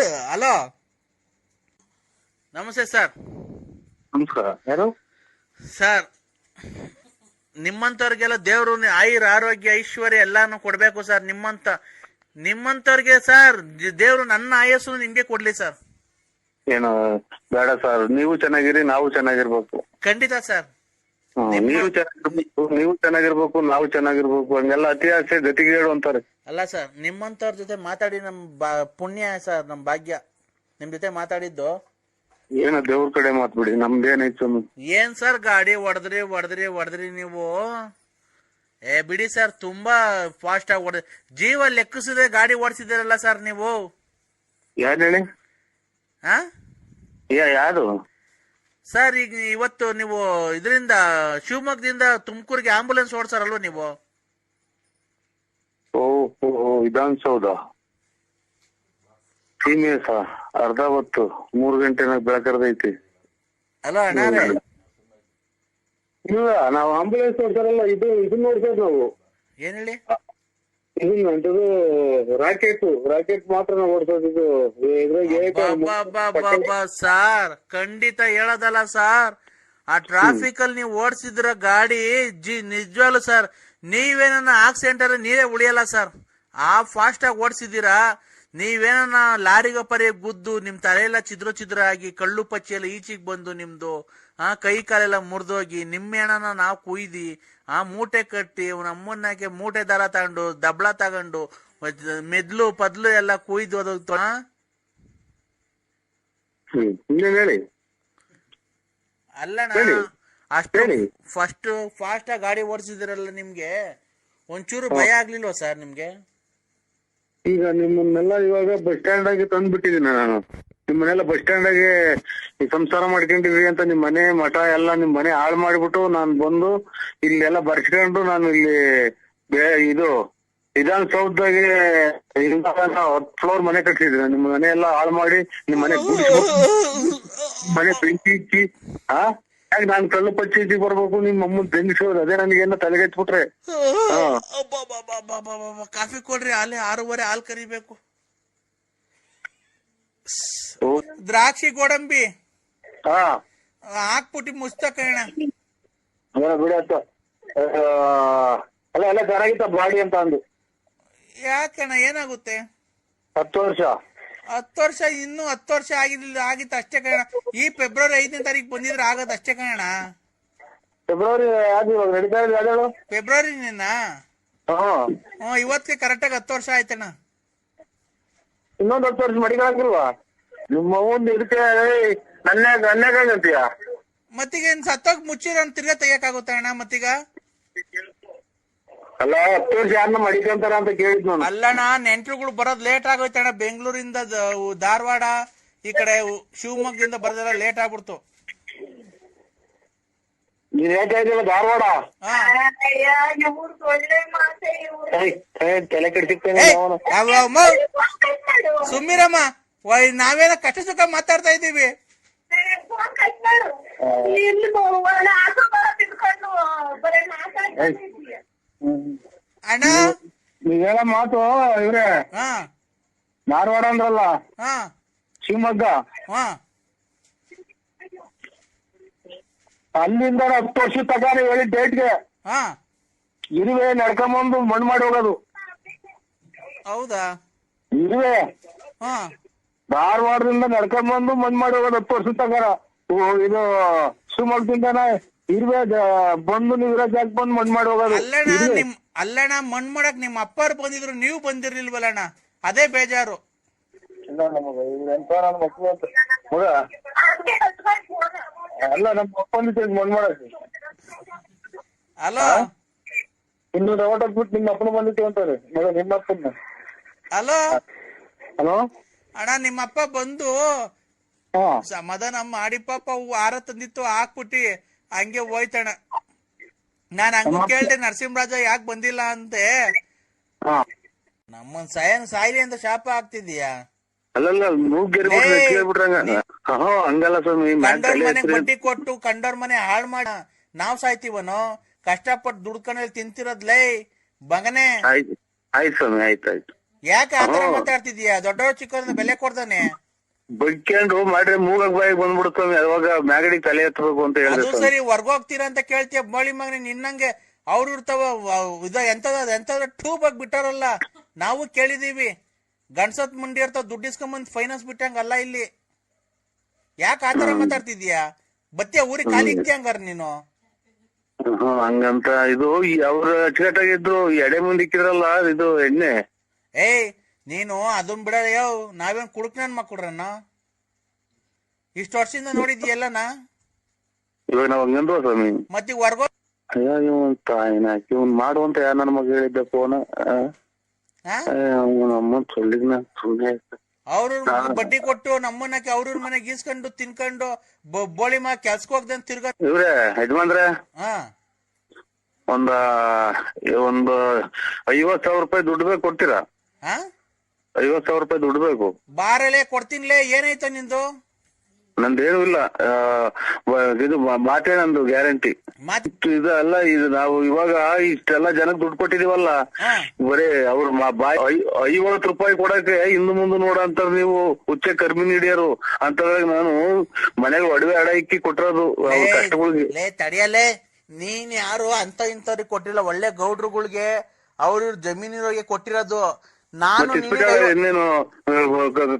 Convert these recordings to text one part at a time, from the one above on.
Hello. ನಮಸ್ತೆ sir. ನಮಸ್ಕಾರ. ಯಾರು? ಸರ್ ನಿಮ್ಮಂತವ್ರಿಗೆಲ್ಲ ದೇವ್ರು ಆಯುರ್ ಆರೋಗ್ಯ ಐಶ್ವರ್ಯ ಎಲ್ಲಾನು ಕೊಡ್ಬೇಕು ಸರ್. ನಿಮ್ಮಂತ ನಿಮ್ಮಂತವ್ರಿಗೆ ಸರ್ ದೇವ್ರು ನನ್ನ ಆಯಸ್ಸು ನಿಮ್ಗೆ ಕೊಡ್ಲಿ ಸರ್. ಏನು ಬೇಡ ಸರ್. ನೀವು ಚೆನ್ನಾಗಿರಿ ನಾವು ಚೆನ್ನಾಗಿರ್ಬೇಕು. ಖಂಡಿತ ಸರ್. ನೀವು ಚೆನ್ನಾಗಿರ್ಬೇಕು ನೀವು ಚೆನ್ನಾಗಿರ್ಬೇಕು ನಾವು ಚೆನ್ನಾಗಿರ್ಬೇಕು ಹಂಗೆಲ್ಲ ಅತಿ ಆಸೆ ಹೇಳು ಅಂತಾರೆ ಅಲ್ಲ ಸರ್ ನಿಮ್ಮಂತವ್ರ ಜೊತೆ ಮಾತಾಡಿ ನಮ್ ಬಾ ಪುಣ್ಯ ಸರ್ ನಮ್ ಭಾಗ್ಯ. ನಿಮ್ ಜೊತೆ ಮಾತಾಡಿದ್ದು. ಏನ ದೇವ್ರ ಕಡೆ ಮಾತ್ಬಿಡಿ ನಮ್ದೇನೈತ್ ಏನ್ ಸರ್ ಗಾಡಿ ಹೊಡೆದ್ರಿ ಹೊಡೆದ್ರಿ ಹೊಡೆದ್ರಿ ನೀವು? ಏ ಬಿಡಿ ಸರ್ ತುಂಬಾ ಫಾಸ್ಟ್ ಆಗಿ ಹೊಡೆದ್ ಜೀವ ಲೆಕ್ಕಿಸದೆ ಗಾಡಿ ಓಡಿಸಿದಿರಲ್ಲ ಸರ್ ನೀವು? ಯಾರು ಹೇಳಿ? ಹಾ? ಯಾ ಯಾರು? ಸರ್ ಈಗ ಇವತ್ತು ನೀವು ಇದರಿಂದ ಶಿವಮೊಗ್ಗದಿಂದ ತುಮಕೂರಿಗೆ ಆಂಬುಲೆನ್ಸ್ ಓಡಿಸಾರಲ್ವ ನೀವು? ಓಹೋ ವಿಧಾನಸೌಧ. ಸೀಮೆಸ ಅರ್ಧ ಹೊತ್ತು ಮೂರ್ ಗಂಟೆನಾಗ ಬೆಳಕರ್ದೈತಿ ಅಲ್ಲ ಅಣ್ಣಾರೇ ಇಲ್ಲ ನಾವು ಆಂಬುಲೆನ್ಸ್ ನೋಡ್ತಾರಲ್ಲ ಇದು ಇದು ನೋಡ್ತೇವೆ ನಾವು. ಏನ್ ಹೇಳಿ? ಅಂತದು ರಾಕೆಟ್ ರಾಕೆಟ್ ಮಾತ್ರ ನಾವು ಓಡಿಸೋದು ಇದು. ಇದ್ರಾಗ ಸಾರ್ ಖಂಡಿತ ಹೇಳೋದಲ್ಲ ಸರ್. ಆ ಟ್ರಾಫಿಕ್ ಅಲ್ಲಿ ನೀವು ಓಡಿಸಿದ್ರ ಗಾಡಿ ಜಿ ನಿಜವಾಗ್ಲು ಸರ್ ನೀವೇನ ಆಕ್ಸಿಡೆಂಟ್ ಅಲ್ಲಿ ನೀವೇ ಉಳಿಯಲ್ಲ ಸರ್. ಆ ಫಾಸ್ಟ್ ಆಗಿ ಓಡಿಸಿದೀರಾ ನೀವೇನ ಲಾರಿಗೆ ಪರಿ ಗುದ್ದು ನಿಮ್ ತಲೆಯೆಲ್ಲ ಚಿದ್ರ ಚಿದ್ರ ಆಗಿ ಕಳ್ಳು ಪಚ್ಚಿ ಎಲ್ಲ ಈಚೆಗೆ ಬಂದು ನಿಮ್ದು ಆ ಕೈ ಕಾಲೆಲ್ಲ ಮುರಿದೋಗಿ ನಿಮ್ಮೇನ ನಾವು ಕುಯ್ದಿ ಆ ಮೂಟೆ ಕಟ್ಟಿ ಅವ್ನ ಅಮ್ಮನ್ನಾಕೆ ಮೂಟೆ ದಾರ ತಗೊಂಡು ದಬ್ಳ ತಗೊಂಡು ಮೆದ್ಲು ಪದ್ಲು ಎಲ್ಲ ಕುಯ್ದು ಅದು ಅಲ್ಲಣ್ಣ. ಅಷ್ಟು. ಫಸ್ಟ್ ಫಾಸ್ಟ್ ಆಗಿ ಗಾಡಿ ಓಡಿಸಿದಿರಲ್ಲ ನಿಮ್ಗೆ? ಒಂಚೂರು ಭಯ ಆಗ್ಲಿಲ್ವಾ ಸರ್ ನಿಮ್ಗೆ? ಈಗ ನಿಮ್ಮನ್ನೆಲ್ಲ ಇವಾಗ ಬಸ್ ಸ್ಟ್ಯಾಂಡ್ ಆಗಿ ತಂದ್ಬಿಟ್ಟಿದ್ದೀನಿ ನಾನು. ನಿಮ್ಮನ್ನೆಲ್ಲ ಬಸ್ ಸ್ಟ್ಯಾಂಡ್ ಆಗಿ ಸಂಸಾರ ಮಾಡ್ಕೊಂಡಿವಿ ಅಂತ ನಿಮ್ ಮನೆ ಮಠ ಎಲ್ಲ ನಿಮ್ ಮನೆ ಹಾಳು ಮಾಡ್ಬಿಟ್ಟು ನಾನ್ ಬಂದು ಇಲ್ಲೆಲ್ಲ ಬರ್ಸ್ಕೊಂಡು ನಾನು ಇಲ್ಲಿ ಇದು ವಿಧಾನಸೌಧದಾಗೆ ಹತ್ತು ಫ್ಲೋರ್ ಮನೆ ಕಟ್ಟಿದ್ರೆ ನಿಮ್ ಮನೆ ಎಲ್ಲ ಹಾಳು ಮಾಡಿ ನಿಮ್ ಮನೆ ಮನೆ ಬೆಂಕಿ ಇಕ್ಕಿ, ಆ? ಯಾಕೆ ನಾನ್ ಕಳ್ಳು ಪಚ್ಚಿ ಬರ್ಬೇಕು? ನಿಮ್ ಅಮ್ಮನ್ ಬೆಂಗಿಸೋದು ಅದೇ ನನಗೇನ ತಲೆಗೆಟ್ಬಿಟ್ರೆ. ಕಾಫಿ ಕೊಡ್ರಿ ಅಲ್ಲಿ ಆರೂವರೆ ಹಾಲು ಕರಿಬೇಕು. ದ್ರಾಕ್ಷಿ ಗೋಡಂಬಿ. ಹಾ. ಹಾಕ್ಬಿಟ್ಟು ಮುಸ್ತ ಕಣ ಅದೇನೋ ಬಿಡಿ ಅಂತ ಅಲ್ಲ ಎಲ್ಲ ಚೆನ್ನಾಗಿತ್ತ ಬಾಡಿ ಅಂತ ಅಂದು. ಯಾಕಣ್ಣ ಏನಾಗುತ್ತೆ? ಹತ್ತು ವರ್ಷ. ಹತ್ತು ವರ್ಷ ಇನ್ನು ಹತ್ತು ವರ್ಷ ಆಗಿರ್ಲಿಲ್ಲ ಆಗಿತ್ತು ಅಷ್ಟೇ ಕಣ ಈ ಫೆಬ್ರವರಿ ಐದನೇ ತಾರೀಕು ಬಂದಿದ್ರೆ ಆಗೋದು ಅಷ್ಟೇ ಕಣ ಫೆಬ್ರವರಿ ನಡೀತಾ ಇದೆ ಯಾವ್ದು ಫೆಬ್ರವರಿ ನಿನ್ನ ಹಾ. ಹ್ಮ್ ಇವತ್ತಿಗೆ ಕರೆಕ್ಟಾಗಿ ಹತ್ತು ವರ್ಷ ಆಯ್ತಣ್ಣ. ಇನ್ನೊಂದು ಹತ್ತು ವರ್ಷ ಮಡಿಗಳಾಗಿಲ್ವಾ ನಿಮ್ಮ ಮುಂದೆ ಇದಕ್ಕೆ ನನ್ನ ನನ್ಯಾಗ ನನ್ಯಾಗಂತೀಯ ಮತ್ತೀಗ ಏನ್ ಸತ್ತೋಗ್ ಮುಚ್ಚಿರೋ ತಿರ್ಗಾ ತೆಗಿಯಕಾಗುತ್ತ ಅಣ್ಣ ಮತ್ತೀಗ? ಅಲ್ಲ ಹತ್ತು ವರ್ಷ ಯಾರನ್ನ ಮಡಿಕಂತಾರ ಅಂತ ಕೇಳಿದ್ ನಾನು. ಅಲ್ಲಣ್ಣ ನೆಂಟ್ರುಗಳು ಬರೋದ್ ಲೇಟ್ ಆಗೋಯ್ತಣ್ಣ ಬೆಂಗಳೂರಿಂದ ದ- ಧಾರವಾಡ ಈ ಕಡೆ ಉ- ಶಿವಮೊಗ್ಗದಿಂದ ಬರೋದೆಲ್ಲ ಲೇಟ್ ಆಗ್ಬಿಡ್ತು. ನೀನ್ ಹೇಳ್ತಾ ಧಾರವಾಡ? ಹಾ. ಏಯ್, ಏಯ್, ತಲೆ ಕೆಡ್ಸಿಕ್ತೇನೆ ಏಯ್, ಅವನು. ಅವ್- ಅವ್ ಸುಮ್ಮಿರಮ್ಮ ವಯ್ ನಾವೇನ ಕಷ್ಟ ಸುಖ ಮಾತಾಡ್ತಾ ಇದ್ದೀವಿ. ಅಣ್ಣ? ಮಾತು ಇವ್ರೆ. ಹಾ. ಧಾರವಾಡ ಅಂದ್ರಲ್ಲ? ಹಾ. ಶಿವಮೊಗ್ಗ? ಹಾ. ಅಲ್ಲಿಂದ ಹತ್ತು ವರ್ಷ ತಗಾನೆ ಹೇಳಿ ಡೇಟ್ಗೆ ಹಾ. ಇರುವೆ ನಡ್ಕೊಂಬಂದು ಮಣ್ಣು ಮಾಡಿ ಹೋಗೋದು. ಹೌದಾ? ಇರುವೆ. ಹಾ ನಡ್ಕೊಂಡ್ ಬಂದು ಮಂಜ್ ಮಾಡಿ ಹೋಗೋದು ಹತ್ತು ವರ್ಷ ತಗಾರ ಇದು ಶಿವಮೊಗ್ಗದಿಂದನೇ ಇರುವೆ ಬಂದು ನೀವು ಇರೋ ಜಾಗ ಬಂದು ಮಣ್ಣು ಮಾಡಿ ಹೋಗೋದು. ಅಲ್ಲಣ್ಣ ಮಣ್ಣು ನಿಮ್ ಅಲ್ಲಣ್ಣ ಮಣ್ ಮಾಡಕ್ ನಿಮ್ಮ ಅಪ್ಪರು ಬಂದಿದ್ರು ನೀವು ಬಂದಿರ್ಲಿಲ್ವಲ್ಲಣ್ಣ? ಅದೇ ಬೇಜಾರು. ಇಲ್ಲ ನಮಗೆ ಎಂತ ನನ್ನ ಅಂತ. ಮಗ? ಅಲ್ಲ ನಮ್ಮ ಅಪ್ಪನ ಮಣ್ಣು ಮಾಡಕ್ಕೆ ಹಲೋ ಇನ್ನು ರವಟ ಬಿಟ್ಟು ನಿಮ್ಮ ಅಪ್ಪನ ಬಂದಿತ್ತು ಅಂತಾರೆ ಮಗ ನಿಮ್ಮ ಅಪ್ಪನ. Hello hello? ಅಣ್ಣ ನಿಮ್ಮಪ್ಪ ಬಂದು ಸಮಾಧಾನ ಮಾಡಿ ಪಾಪ ಹಾರ ತಂದಿತ್ತು ಹಾಕ್ಬಿಟ್ಟಿ ಹಂಗೆ ಹೋಯ್ತಣ್ಣ. ನಾನ್ ಹಂಗ ಕೇಳ್ದೆ ನರಸಿಂಹರಾಜ ಯಾಕೆ ಬಂದಿಲ್ಲ ಅಂತೆ ನಮ್ಮ ನಮ್ಮನ್ ಸಾಯನ್ ಸಾಯಿಲಿ ಅಂತ ಶಾಪ ಆಗ್ತಿದ್ಯಾ ಅಲ್ಲಲ್ಲ ಮೂಗ್ಗೆರಿ! ಕೇಳ್ಬಿಟ್ರಂಗ. ಹಂಗಲ್ಲ ಸ್ವಾಮಿ ಕಂಡೋರ್ ತಲೆ ಬಡ್ಡಿ ಕೊಟ್ಟು ಕಂಡೋರ್ ಮನೆ ಹಾಳ್ ಮಾಡ ನಾವ್ ಸಾಯ್ತೀವನು? ಕಷ್ಟಪಟ್ಟು ದುಡ್ಕೊಂಡಲ್ಲಿ ತಿಂತಿರೋದ್ಲೇ ಬಗನೆ. ಆಯ್ತು ಆಯ್ತು ಸ್ವಾಮಿ ಆಯ್ತು ಆಯ್ತು. ಯಾಕೆ ಆತರ ಮಾತಾಡ್ತಿದ್ಯಾ ದೊಡ್ಡವ್ರು ಚಿಕ್ಕವ್ರನ್ನ ಬೆಲೆ ಕೊಡ್ತಾನೆ. ಬೈಕೊಂಡು ಮಾಡ್ರೆ ಮೂಗಕ್ ಬಾಯಿಗೆ ಬಂದ್ಬಿಡ್ತಾನೆ. ಅವಾಗ ಮ್ಯಾಗಡಿಗೆ ತಲೆ ಎತ್ತಬೇಕು ಅಂತ ಅದು ಸರಿ ಹೊರ್ಗ ಹೋಗ್ತೀರಾ ಹೊರ್ಗೋಗ್ತೀರಾ ಅಂತ ಕೇಳ್ತೀಯ. ಮೋಳಿ ಮಗನ ನಿನ್ನಂಗೆ ಅವ್ರು ಇರ್ತಾವ ವ- ಇದ ಎಂತದ ಎಂತದ ಟ್ಯೂಬ್ ಆಗಿ ಬಿಟ್ಟಾರಲ್ಲ. ನಾವು ಕೇಳಿದೀವಿ. ಗಂಡ್ಸತ್ ಮುಂಡಿ ಇರ್ತಾವ ದುಡ್ಡು ಇಸ್ಕೊಂಬಂದ್ ಫೈನಾನ್ಸ್ ಬಿಟ್ಟಂಗ ಅಲ್ಲ ಇಲ್ಲಿ. ಯಾಕೆ ಆತರ ಮಾತಾಡ್ತಿದ್ಯಾ ಬತ್ತಿಯ ಊರಿಗೆ ಖಾಲಿ ಇಕ್ತಿ ಹಂಗಾರ ನೀನು? ಹ್ಮ್, ಹಂಗಂತ ಇದು ಅವ್ರ ಅಚ್ಚುಕಟ್ಟಾಗಿದ್ರು ಎಡೆ ಮುಂದಿಕ್ಕಿದ್ರಲ್ಲ ಇದು ಎಣ್ಣೆ. ಏಯ್ ನೀನು ಅದನ್ನ ಬಿಡ ಯಾವ ನಾವೇನ್ ಕುಡ್ಕನ ನನ್ ಮಕ್ಕಳ್ರಣ್ಣ ಇಷ್ಟು ವರ್ಷದಿಂದ ನೋಡಿದ್ಯಲ್ಲಣ್ಣ ಇವಾಗ ನಾವ್ ಹಂಗಂದ್ರು ಸ್ವಾಮಿ? ಮತ್ತೀಗ ವರ್ಗೋ ಅಯ್ಯೋ ಇವನ್ ತಾಯಿನ ಇವನ್ ಮಾಡುವಂತ ಯಾರ ನನ್ ಮಗ ಹೇಳಿದ್ದೆ ಫೋನ್ ಹಾ ಅವನ ಅಮ್ಮ ಚೊಲ್ಲಿದ್ನ ಸುಮ್ನೆ ಅವ್ರ ಬಡ್ಡಿ ಕೊಟ್ಟು ನಮ್ಮನ್ನ ಅವ್ರವ್ರ ಮನೆಗೆ ಗೀಸ್ಕೊಂಡು ತಿನ್ಕೊಂಡು ಬೊ- ಬೋಳಿ ಮಾ ಕೆಲ್ಸಕ್ಕೆ ಹೋಗ್ದಂತ ತಿರ್ಗ ಇವ್ರೆ ಯಜಮಾನ್ರೆ? ಹಾ ಒಂದ ಒಂದು ಐವತ್ ಸಾವಿರ ರೂಪಾಯಿ ದುಡ್ಡು ಬೇಕು ಕೊಡ್ತೀರಾ? ಹಾ? ಐವತ್ ಸಾವಿರ ರೂಪಾಯಿ ದುಡ್ಡು ಬೇಕು ಬಾರಲೆ ಕೊಡ್ತೀನಿಲೇ ಏನೈತ ನಿಂದು? ನಂದೇನು ಇಲ್ಲ. ಆ, ವ- ಇದು ಮಾ- ಮಾತೇ ನಂದು ಗ್ಯಾರಂಟಿ. ಮಾತ್ ಇದು ಅಲ್ಲ ಇದು ನಾವು ಇವಾಗ ಇಷ್ಟೆಲ್ಲ ಜನಕ್ಕೆ ದುಡ್ಡು ಕೊಟ್ಟಿದೀವಲ್ಲ ಬರೇ ಬರೀ ಅವ್ರ ಬಾಯ್ ಐವತ್ ರೂಪಾಯಿ ಕೊಡಕ್ಕೆ ಹಿಂದ್ ಮುಂದೆ ನೋಡ ಅಂತ ನೀವು ಹುಚ್ಚ ಕರ್ಮಿ ಹಿಡಿಯರು ಅಂತದ್ರಾಗ ನಾನು ಮನೆಗೆ ಒಡವೆ ಅಡ ಇಕ್ಕಿ ಕೊಟ್ಟಿರೋದು ಅವ್ರ ಲೇ, ಕಷ್ಟಗಳಿಗೆ. ಲೇ ತಡಿಯಲೇ ನೀನ್ ಯಾರು ಅಂತ ಇಂಥವ್ರಿಗೆ ಕೊಟ್ಟಿಲ್ಲ ಒಳ್ಳೆ ಗೌಡ್ರುಗಳಿಗೆ ಅವ್ರ ಜಮೀನಿರೋರಿಗೆ ಕೊಟ್ಟಿರೋದು. ನಾನು ಇನ್ನೇನು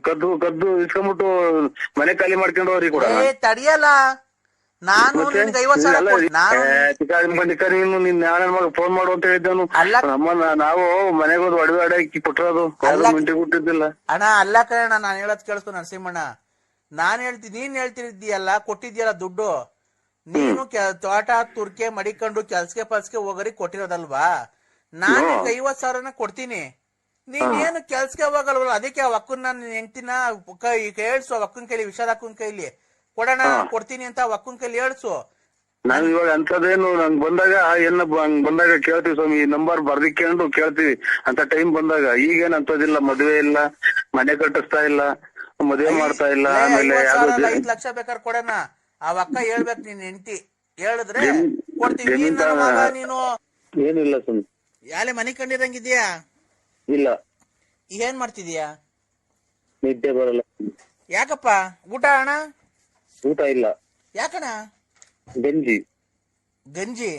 ಕದ್ದು ಕದ್ದು ಇಸ್ಕೊಂಡ್ಬಿಟ್ಟು ಮನೆ ಖಾಲಿ ಮಾಡ್ಕೊಂಡು ಅವ್ರಿಗೆ ಕೂಡ. ಏ ತಡಿಯಲ್ಲ. ನಾನು ನಿನ್ಗೆ ಐವತ್ ಸಾವಿರ ಕೊಡ್- ನಾನು ನೀನು ಮಗ ಫೋನ್ ಮಾಡು ಅಂತ ಹೇಳಿದ್ದನು. ಅಲ್ಲ. ನಮ್ಮ ನಾವು ಮನೆಗೆ ಹೋದ್ ಒಡವೆ ಅಡ ಇಕ್ಕಿ ಕೊಟ್ಟಿರೋದು. ಅಲ್ಲ. ಮಿಂಟಿ ಕೊಟ್ಟಿದ್ದಿಲ್ಲ. ಅಣ್ಣ ಅಲ್ಲ ಕಣ ನಾನು ಹೇಳೋದ್ ಕೇಳಿಸ್ಕೊ ನರಸಿಂಹಣ್ಣ. ನಾನ್ ಹೇಳ್ತೀನಿ ನೀನ್ ಹೇಳ್ತಿದ್ದೀಯಲ್ಲ ಕೊಟ್ಟಿದ್ಯಲ್ಲ ದುಡ್ಡು. ನೀನು ತೋಟ ತುರ್ಕೆ ಮಡಿಕೊಂಡು ಕೆಲ್ಸಕ್ಕೆ ಪಲ್ಸ್ಕೆ ಹೋಗರಿ ಕೊಟ್ಟಿರೋದಲ್ವಾ? ನಾನು ನಿನ್ಗೆ ಐವತ್ ಸಾವಿರನ ಕೊಡ್ತೀನಿ. ನೀನ್ ಏನು ಕೆಲ್ಸಕ್ಕೆ ಹೋಗಲ್ವಲ್ಲ? ಅದಕ್ಕೆ ಆ ಅಕ್ಕನ್ ನಾನು ಹೆಂಡ್ತಿನ ಹೇಳ್ಸು ಅಕ್ಕನ್ ಕೈಲಿ ವಿಷಾದ ಅಕ್ಕನ್ ಕೈಲಿ. ಕೊಡೋಣ ಕೊಡ್ತೀನಿ ಅಂತ ಅಕ್ಕನ್ ಕೈಲಿ ಹೇಳ್ಸು. ನಾವ್ ಇವಾಗ ಅಂತದೇನು ನಂಗ್ ಬಂದಾಗ ಏನ ಹಂಗ್ ಬಂದಾಗ ಕೇಳ್ತೀವಿ ಸ್ವಾಮಿ ಈ ನಂಬರ್ ಬರ್ದಿಕೊಂಡು ಕೇಳ್ತೀವಿ. ಅಂತ ಟೈಮ್ ಬಂದಾಗ ಈಗೇನ್ ಅಂತದಿಲ್ಲ ಮದ್ವೆ ಇಲ್ಲ ಮನೆ ಕಟ್ಟಿಸ್ತಾ ಇಲ್ಲ ಮದ್ವೆ ಮಾಡ್ತಾ ಇಲ್ಲ ಆಮೇಲೆ ಐದ್ ಲಕ್ಷ ಬೇಕಾದ್ರೆ ಕೊಡೋಣ. ಆ ಅಕ್ಕ ಹೇಳ್ಬೇಕು ನೀನ್ ಹೆಂಡತಿ. ಹೇಳಿದ್ರೆ ಕೊಡ್ತೀನಿ ನನ್ನ ನೀನು. ಏನಿಲ್ಲ ಸ್ವಾಮಿ. ಯಾಲೆ ಮನೆ ಕಂಡಿರಂಗಿದ್ಯಾ ಇಲ್ಲ. ಏನ್ ಮಾಡ್ತಿದೀಯಾ? ನಿದ್ದೆ ಬರಲ್ಲ. ಯಾಕಪ್ಪ? ಊಟ ಅಣ್ಣ? ಊಟ ಇಲ್ಲ. ಯಾಕಣ್ಣ? ಗಂಜಿ. ಗಂಜಿ?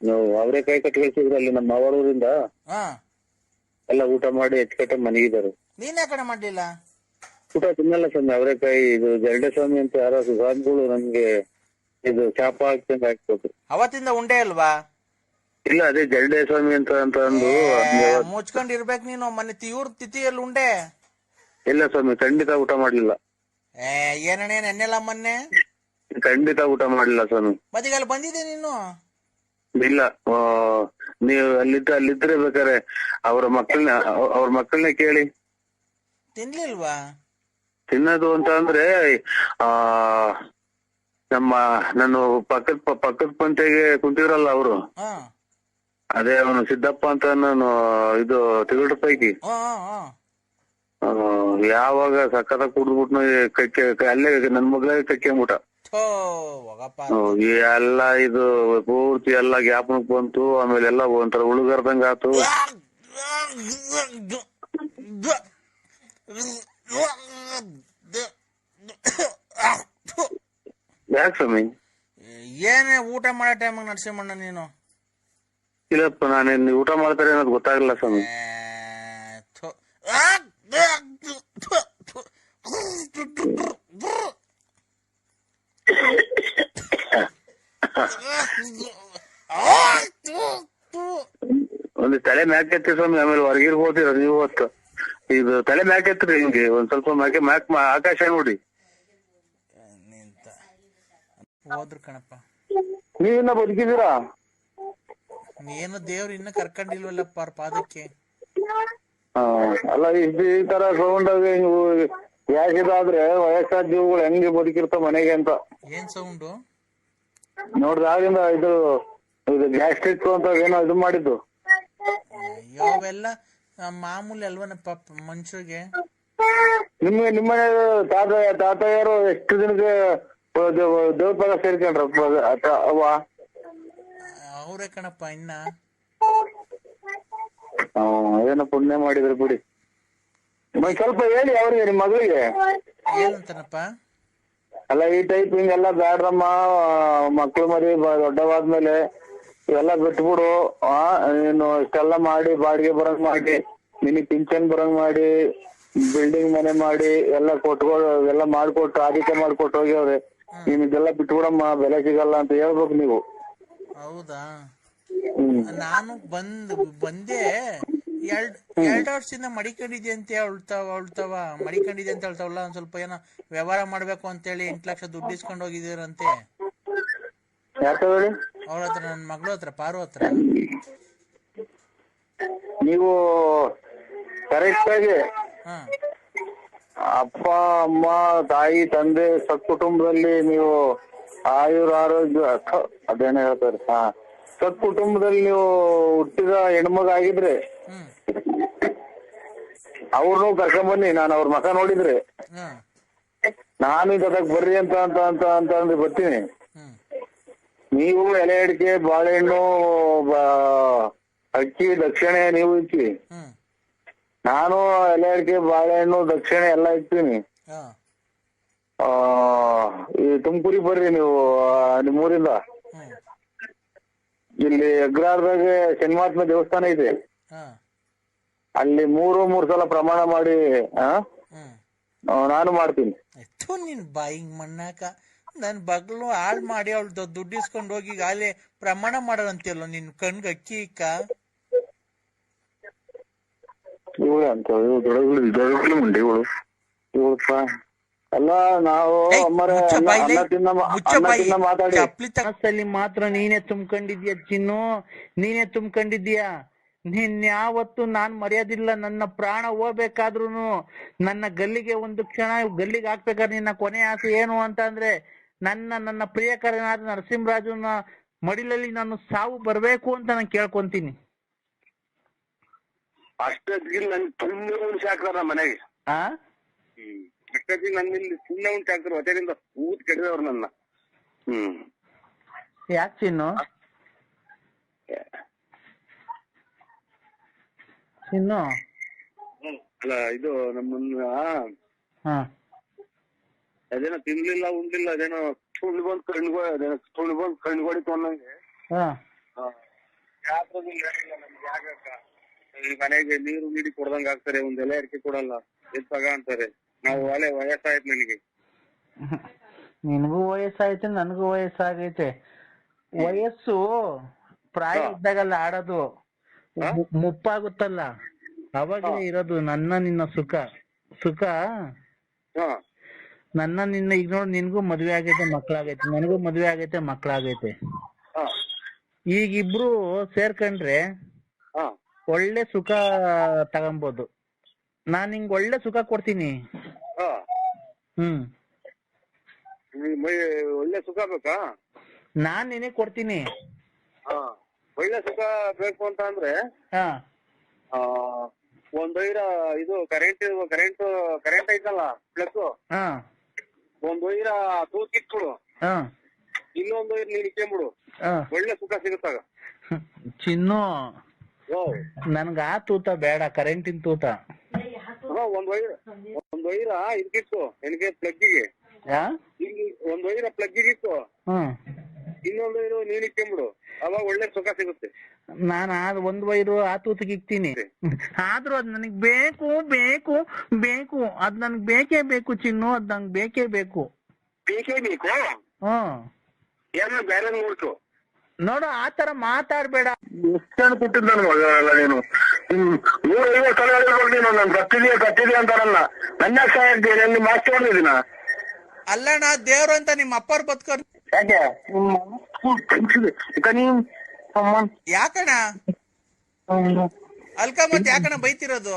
ನಾವು ಅವರೆಕಾಯಿ ಕಟ್ಟಿ ಕಳ್ಸಿದ್ರು ಅಲ್ಲಿ ನಮ್ಮ ಅವರೂರಿಂದ ಹಾ. ಎಲ್ಲ ಊಟ ಮಾಡಿ ಎಚ್ಕಟ್ಟ ಮನೆಗಿದ್ದಾರೆ ನೀನ್ ಯಾಕಣ್ಣ ಮಾಡ್ಲಿಲ್ಲ? ಊಟ ತಿನ್ನಲ್ಲ ಸ್ವಾಮಿ ಅವರೆಕಾಯಿ ಇದು ಜರಡೆ ಸ್ವಾಮಿ ಅಂತ ಯಾರೋ ಸ್ವಾಮಿಗಳು ನಮ್ಗೆ ಇದು ಶಾಪ ಹಾಕ್ತಂಗ ಹಾಕ್ಬೇಕು ಅವತ್ತಿಂದ ಉಂಡೆ ಅಲ್ವಾ? ಇಲ್ಲ ಅದೇ ಜರಡೆ ಸ್ವಾಮಿ ಅಂತ ಅಂತ ಅಂದು ಏ, ಮುಚ್ಕೊಂಡ್ ಇರ್ಬೇಕು ನೀನು ಮೊನ್ನೆ ತೀವ್ರ ತಿಥಿಯಲ್ಲಿ ಉಂಡೆ. ಇಲ್ಲ ಸ್ವಾಮಿ ಖಂಡಿತ ಊಟ ಮಾಡ್ಲಿಲ್ಲ. ಏ ಏನಣ್ಣೆ ನೆನ್ನೆಲ್ಲ ಮೊನ್ನೆ? ಖಂಡಿತ ಊಟ ಮಾಡ್ಲಿಲ್ಲ ಸ್ವಾಮಿ. ಮತ್ತೀಗ ಅಲ್ಲಿ ಬಂದಿದೆ ನೀನು? ಇಲ್ಲ ಆ, ನೀವು ಅಲ್ಲಿದ್ದ ಅಲ್ಲಿದ್ರೆ ಬೇಕಾರೆ ಅವ್ರ ಮಕ್ಕಳನ್ನ ಅವ್ರ ಮಕ್ಕಳನ್ನ ಕೇಳಿ. ತಿನ್ಲಿಲ್ವಾ? ತಿನ್ನೋದು ಅಂತ ಅಂದ್ರೆ ಆ ನಮ್ಮ ನಾನು ಪಕ್ಕದ ಪಕ್ಕದ ಪಂತೆಗೆ ಕುಂತಿದ್ರಲ್ಲ ಅವರು. ಹಾ. ಅದೇ ಅವನು ಸಿದ್ದಪ್ಪ ಅಂತ ನಾನು ಇದು ತಿರುಗಡ ಪೈಕಿ ಯಾವಾಗ ಸಕ್ಕತ್ತ ಕುಡ್ದ್ಬಿಟ್ನು ಕಕ್ಕೆ ಅಲ್ಲೇ ನನ್ ಮಗ್ಳೇ ಕಕ್ಕೆಂಬಿಟ ಎಲ್ಲ ಇದು ಪೂರ್ತಿ ಎಲ್ಲ ಜ್ಞಾಪನಕ್ ಬಂತು ಆಮೇಲೆ ಎಲ್ಲ ಒಂಥರ ಉಳುಗರ್ದಂಗ ಆತು. ಯಾಕೆ ಸ್ವಾಮಿ? ಏನೇ ಊಟ ಮಾಡೋ ಟೈಮಾಗ ನರಸಿಂಹಣ್ಣ ನೀನು? ಇಲ್ಲಪ್ಪ ನಾನೇನ್ ಊಟ ಮಾಡ್ತಾರೆ ಅನ್ನೋದು ಗೊತ್ತಾಗಲ್ಲ ಸ್ವಾಮಿ. ಒಂದು ತಲೆ ಮ್ಯಾಕ್ ಎತ್ತಿ ಸ್ವಾಮಿ ಆಮೇಲೆ ಹೊರಗಿರ್ಬೋದಿರ ನೀವು ಹೊತ್ತು? ಇದು ತಲೆ ಮ್ಯಾಕ್ ಹಿಂಗೆ ಒಂದ್ ಸ್ವಲ್ಪ ಮ್ಯಾಕೆ ಮ್ಯಾಕ್ ಆಕಾಶ ನೋಡಿ. ಹೋದ್ರು ಕಣಪ್ಪ. ನೀವಿನ್ನ ಬದುಕಿದ್ದೀರಾ? ಏನು ದೇವ್ರು ಇನ್ನ ಕರ್ಕೊಂಡಿಲ್ವಲ್ಲಪ್ಪ ಅವ್ರ ಪಾದಕ್ಕೆ? ಆ, ಅಲ್ಲ ಇದ್ ಈ ತರ ಸೌಂಡ್ ನೀವು ಯಾಕಿದಾದ್ರೆ ವಯಸ್ಸಾದ ಜೀವಗಳು ಹೆಂಗೆ ಬದುಕಿರ್ತಾವ ಮನೆಗೆ ಅಂತ. ಏನ್ ಸೌಂಡು ನೋಡ್ದಾಗಿಂದ ಇದು ಇದು ಗ್ಯಾಸ್ಟ್ರಿಕ್ ಅಂತ ಏನೋ ಇದು ಮಾಡಿದ್ದು. ಅಯ್ಯೋ ಅವೆಲ್ಲ ಆ, ಮಾಮೂಲಿ ಅಲ್ವನಪ್ಪ ಮನುಷ್ಯರಿಗೆ. ನಿಮ್ಗೆ ನಿಮ್ಮನೆ ತಾತ ತಾತಯ್ಯರು ಎಷ್ಟು ದಿನಕ್ಕೆ ದೇವ್ರ ಪದ ಸೇರ್ಕೊಂಡ್ರಪ್ಪ ಅತ್ತ- ಅವ್ವ ಅವರೇ ಕಣಪ್ಪ ಇನ್ನ? ಏನೋ ಪುಣ್ಯ ಮಾಡಿದ್ರು ಬಿಡಿ. ಸ್ವಲ್ಪ ಹೇಳಿ ಅವ್ರಿಗೆ ನಿಮ್ ಮಗಳಿಗೆ. ಏನಂತಾನಪ್ಪ? ಅಲ್ಲ ಈ ಟೈಪ್ ಹಿಂಗೆಲ್ಲ ಬ್ಯಾಡ್ರಮ್ಮ ಮಕ್ಳು ಮರಿ ಬ- ದೊಡ್ಡವಾದ್ಮೇಲೆ ಇವೆಲ್ಲ ಬಿಟ್ಬಿಡು. ಆ ನೀನು ಇಷ್ಟೆಲ್ಲ ಮಾಡಿ ಬಾಡಿಗೆ ಬರಂಗ್ ಮಾಡಿ ನಿನಗ್ ಪಿಂಚನ್ ಬರಂಗ್ ಮಾಡಿ ಬಿಲ್ಡಿಂಗ್ ಮನೆ ಮಾಡಿ ಎಲ್ಲ ಕೊಟ್ಕೊ ಎಲ್ಲ ಮಾಡ್ಕೊಟ್ಟು ಆದಿತ್ಯ ಮಾಡ್ಕೊಟ್ಟು ಹೋಗ್ಯವ್ರೆ. ನೀನ್ ಇದೆಲ್ಲ ಬಿಟ್ಬಿಡಮ್ಮ ಬೆಲೆ ಸಿಗಲ್ಲ ಅಂತ ಹೇಳ್ಬೇಕು ನೀವು. ಹೌದಾ? ನಾನು ಬಂದ್ ಬಂದೆ ಎರಡ್ ಎರಡ್ ವರ್ಷದಿಂದ ಮಡಿಕೊಂಡಿದ್ದೆ ಅಂತ ಹೇಳ್ತಾವ ಅಳ್ತಾವ ಮಡಿಕೊಂಡಿದ್ದೆ ಅಂತ ಹೇಳ್ತಾವಲ್ಲ ಒಂದ್ ಸ್ವಲ್ಪ ಏನೋ ವ್ಯವಹಾರ ಮಾಡ್ಬೇಕು ಅಂತೇಳಿ ಎಂಟ್ ಲಕ್ಷ ದುಡ್ಡು ಇಸ್ಕೊಂಡ್ ಹೋಗಿದ್ದೀರಂತೆ. ಹೇಳಿ? ಅವ್ರ ಹತ್ರ ನನ್ ಮಗಳ ಹತ್ರ ಪಾರು ಹತ್ರ. ನೀವು ಕರೆಕ್ಟ್ ಆಗಿ ಹಾ. ಅಪ್ಪ ಅಮ್ಮ ತಾಯಿ ತಂದೆ ಸತ್ ಕುಟುಂಬದಲ್ಲಿ ನೀವು ಆಯುರ್ ಆರೋಗ್ಯ ಅದೇನೋ ಹೇಳ್ತಾರೆ. ಹಾ. ಸತ್ಕುಟುಂಬದಲ್ಲಿ ನೀವು ಹುಟ್ಟಿದ ಹೆಣ್ಮಗ ಆಗಿದ್ರೆ, ಅವ್ರನ್ನೂ ಕರ್ಕೊಂಬನ್ನಿ ನಾನು ಅವ್ರ ಮಕ ನೋಡಿದ್ರೆ. ನಾನು ಇದಕ್ಕೆ ಬರ್ರಿ ಅಂತ ಅಂತ ಅಂತ ಅಂತ ಅಂದ್ರೆ ಬರ್ತೀನಿ. ನೀವು ಎಲೆ ಅಡಿಕೆ, ಬಾಳೆಹಣ್ಣು ಅಕ್ಕಿ, ದಕ್ಷಿಣೆ ನೀವು ಇಕ್ಕಿ ನಾನು ಎಲೆ ಅಡಿಕೆ, ಬಾಳೆಹಣ್ಣು, ದಕ್ಷಿಣೆ ಎಲ್ಲ ಇಕ್ತೀನಿ. ಆ, ಈ ತುಮಕೂರಿಗೆ ಬರ್ರಿ ನೀವು ನಿಮ್ಮೂರಿಂದ. ಹ್ಮ್ ಇಲ್ಲಿ ಅಗ್ರಹಾರದಾಗ ಶನಿಮಾತ್ಮ ದೇವಸ್ಥಾನ ಇದೆ. ಹಾ. ಅಲ್ಲಿ ಮೂರು ಮೂರು ಸಲ ಪ್ರಮಾಣ ಮಾಡಿ ಆ, ಹ್ಮ್ ಆ, ನಾನು ಮಾಡ್ತೀನಿ. ನಿನ್ ಬಾಯಿಗ್ ಮಣ್ಣಾಕ. ನನ್ ಬಗ್ಲು ಹಾಳ್ ಮಾಡಿ ಅವಳು ದುಡ್ಡು ಇಸ್ಕೊಂಡು ಹೋಗಿ ಗಾಲಿ ಪ್ರಮಾಣ ಮಾಡಲ್ಲ ನಿನ್ ಕಣ್ಗೆ ಅಕ್ಕಿ ಇಕ್ಕ? ಇವಳು ಅಂತ ಇವಳು ದೊಡ್ಡಗಳು ದೊಡ್ಡಗಳು ಮುಂಡೆ ಇವಳು. ಇವಳಪ್ಪ. ಅಲ್ಲ ನಾವು ಅಮ್ಮರ ಅನ್ನ ಮಾ- ಮಾತಾಡಿ. ಚಪ್ಲಿ ಮಾತ್ರ ನೀನೇ ತುಂಬ್ಕೊಂಡಿದ್ಯಾ ಚಿನ್ನು? ನೀನೇ ತುಂಬ್ಕೊಂಡಿದ್ಯಾ ನಿನ್ ಯಾವತ್ತು ನಾನ್ ಮರ್ಯಾದಿಲ್ಲ ನನ್ನ ಪ್ರಾಣ ಹೋಗ್ಬೇಕಾದ್ರೂನು ನನ್ನ ಗಲ್ಲಿಗೆ ಒಂದು ಕ್ಷಣ ಗಲ್ಲಿಗೆ ಹಾಕ್ಬೇಕಾದ್ರೆ ನಿನ್ನ ಕೊನೆ ಆಸೆ ಏನು ಅಂತ ಅಂದ್ರೆ ನನ್ನ ನನ್ನ ಪ್ರಿಯಕರನಾದ ನರಸಿಂಹರಾಜನ ಮಡಿಲಲ್ಲಿ ನಾನು ಸಾವು ಬರ್ಬೇಕು ಅಂತ ನಾನು ಕೇಳ್ಕೊಂತೀನಿ. ಅಷ್ಟೊತ್ತಿಗೆ ನನ್ ತುಂಬ ಹಾಕ್ತಾರ ಮನೆಗೆ. ಆ? ನನ್ನ ಇಲ್ಲಿ ಸುಮ್ಮನೆ ಉಂಟು ಹಾಕ್ತಾರ ಹೊಟ್ಟೆದಿಂದ ಊತ್ ಕೆಡದವ್ರು ನನ್ನ. ಹ್ಮ್. ಯಾಕೆ ಚಿನ್ನು? ಚಿನ್ನು? ಅಲ್ಲ ಇದು ನಮ್ಮನ್ನ ಹಾ. ಅದೇನೋ ತಿನ್ಲಿಲ್ಲ ಉಂಡಿಲ್ಲ ಅದೇನೋ ಸುಳ್ಳು ಬಂದ್ ಕಣ್ಗೋ ಅದೇನೋ ಸುಳ್ಳು ಬಂದ್ ಕಣ್ಗೋಡಿತು ಅನ್ನಂಗೆ. ಹಾ. ನಮ್ಗೆ ಈ ಮನೆಗೆ ನೀರು ನೀಡಿ ಕೊಡ್ದಂಗ ಆಗ್ತಾರೆ ಒಂದ್ ಎಲೆ ಅಡಿಕೆ ಕೊಡಲ್ಲ ಎತ್ತಾಗ ಅಂತಾರೆ. ನಾವು ಒಲೆ ವಯಸ್ಸಾಯ್ತು ನನಗೆ. ನಿನಗೂ ವಯಸ್ಸಾಯ್ತು ನನಗೂ ವಯಸ್ಸಾಗೈತೆ. ವಯಸ್ಸು ಪ್ರಾಯ. ಇದ್ದಾಗಲ್ಲ ಆಡೋದು? ಮು- ಮುಪ್ಪಾಗುತ್ತಲ್ಲ. ಅವಾಗಲೇ ಇರೋದು ನನ್ನ ನಿನ್ನ ಸುಖ. ಸುಖ? ಹಾ. ನನ್ನ ನಿನ್ನ ಈಗ ನೋಡ್ ನಿನ್ಗೂ ಮದ್ವೆ ಆಗೈತೆ ಮಕ್ಳಾಗೈತೆ ನನಗೂ ಮದ್ವೆ ಆಗೈತೆ ಮಕ್ಳಾಗೈತೆ ಹಾ. ಇಬ್ರು ಸೇರ್ಕೊಂಡ್ರೆ ಹಾ. ಒಳ್ಳೆ ಸುಖ ತಗೊಂಬೋದು. ನಾನ್ ನಿಂಗ್ ಒಳ್ಳೆ ಸುಖ ಕೊಡ್ತೀನಿ. ಹಾ. ಹ್ಮ್. ನಿಮ್ಗೆ ಮೈ ಒಳ್ಳೆ ಸುಖ ಬೇಕಾ? ನಾನ್ ನಿನಗ್ ಕೊಡ್ತೀನಿ. ಹಾ. ಒಳ್ಳೆ ಸುಖ ಬೇಕು ಅಂತ ಅಂದ್ರೆ ಹಾ. ಆ ಒಂದ್ ವೈರ ಇದು ಕರೆಂಟ್ ಕರೆಂಟ್ ಕರೆಂಟ್ ಐತಲ್ಲ ಪ್ಲಸ್ ಹಾ. ಒಂದ್ ವೈರ ತೂಕಿಟ್ಬಿಡು ಹಾ. ಇನ್ನೊಂದ್ ವೈರ್ ನೀನ್ ಇಕ್ಕೊಂಬಿಡು ಹಾ. ಒಳ್ಳೆ ಸುಖ ಸಿಗುತ್ತಾಗ ಚಿನ್ನು. ಓ ನನ್ಗ ಆ ತೂತ ಬೇಡ ಕರೆಂಟಿನ ತೂತ. ಒಂದ್ ವೈರ್ ಒಂದ್ ವೈರ ಇದಕ್ಕಿತ್ತು ನನಗೆ ಪ್ಲಗ್ಗಿಗೆ. ಯಾ? ಇಲ್ಲಿ ಒಂದ್ ವೈರ ಪ್ಲಗ್ಗಿಗೆ ಇತ್ತು. ಹ್ಮ್. ಇನ್ನೊಂದ್ ವೈರು ನೀನ್ ಇಕ್ಕೊಂಬಿಡು ಅವಾಗ ಒಳ್ಳೆ ಸುಖ ಸಿಗುತ್ತೆ. ನಾನು ಆ ಒಂದ್ ವೈರು ಆ ತೂತಿಗೆ ಇಕ್ತೀನಿ. ಆದ್ರೂ ಅದ್ ನನಗ್ ಬೇಕು ಬೇಕು ಬೇಕು. ಅದ್ ನನ್ಗ್ ಬೇಕೇ ಬೇಕು ಚಿನ್ನು ಅದ್ ನಂಗ್ ಬೇಕೇ ಬೇಕು. ಬೇಕೇ ಬೇಕು? ಹ್ಮ್ ಏನೋ ಬೇರೆ ನೋಡ್ತು ನೋಡು ಆತರ ಮಾತಾಡ್ಬೇಡ. ಎಷ್ಟು ಕೊಟ್ಟಿದ್ದ ಮಗ ಅಲ್ಲ ನೀನು? ನೂರ ಐವತ್ತು ಸಲ ಹೇಳ್ಬೇಕು ನೀನು ನಾನು ಕತ್ತಿದೀಯ ಕಟ್ಟಿದೀಯ ಅಂತಾರಲ್ಲ. ನನ್ನ ಸಹಾಯಕ್ಕೆ ಎಲ್ಲಿ ಮಾಸ್ತಿ ಹೊಡೆದಿದ್ದೀನ ಅಲ್ಲಣ್ಣ ದೇವ್ರು ಅಂತ ನಿಮ್ಮ ಅಪ್ಪರ್ ಬದುಕೋರ್ ಯಾಕೆ? ಈಗ ನೀವು? ಯಾಕಣ್ಣ? ಅಲ್ಕ ಮತ್ತೆ ಯಾಕಣ್ಣ ಬೈತಿರೋದು?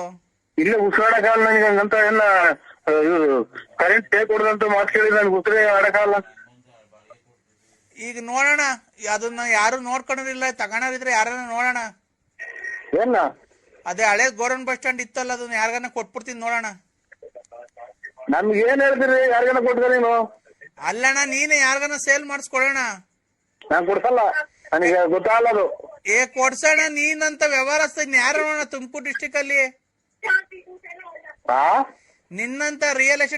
ಇಲ್ಲ ಉಸಿರಾಡಕ್ಕಾಗಲ್ಲ ನನಗೆ ಅಂತ ಎಲ್ಲ ಕರೆಂಟ್ ಟೇ ಕೊಡದಂತ ಮಾತು ಕೇಳಿ ನನ್ಗೆ ಉಸಿರೇ ಆಡಕ್ಕಾಗಲ್ಲ. ಈಗ ನೋಡೋಣ ಅದನ್ನ ಯಾರು ನೋಡ್ಕೊಂಡಿರಲಿಲ್ಲ ತಗೋಣ ಇದ್ರೆ ಯಾರನ್ನ ನೋಡೋಣ? ಏನ? ಅದೇ ಹಳೆ ಗೋರನ್ ಬಸ್ ಸ್ಟ್ಯಾಂಡ್ ಇತ್ತಲ್ಲ ಅದನ್ನ ಯಾರಿಗಾನ ಕೊಟ್ಬಿಡ್ತೀನಿ ನೋಡೋಣ. ನಮ್ಗೆ ಏನ್ ಹೇಳ್ತೀರಿ ಯಾರಿಗಾನ ಕೊಟ್ಟಿದ್ರೆ ನೀನು? ಅಲ್ಲಣ್ಣ ನೀನೆ ಯಾರ್ಗಾನ ಸೇಲ್ ಮಾಡಿಸ್ಕೊಡೋಣ. ನಾನ್ ಕೊಡ್ಸಲ್ಲ ನನಗೆ ಗೊತ್ತಾಗಲ್ಲ ಅದು. ಏ ಕೊಡ್ಸೋಣ ನೀನಂತ ವ್ಯವಹಾರಸ್ಥ ಯಾರು ತುಮಕೂರು ಡಿಸ್ಟಿಕ್ ಅಲ್ಲಿ? ಆ? ನಿನ್ನಂತ ರಿಯಲ್ ಎಸ್ಟೇಟ್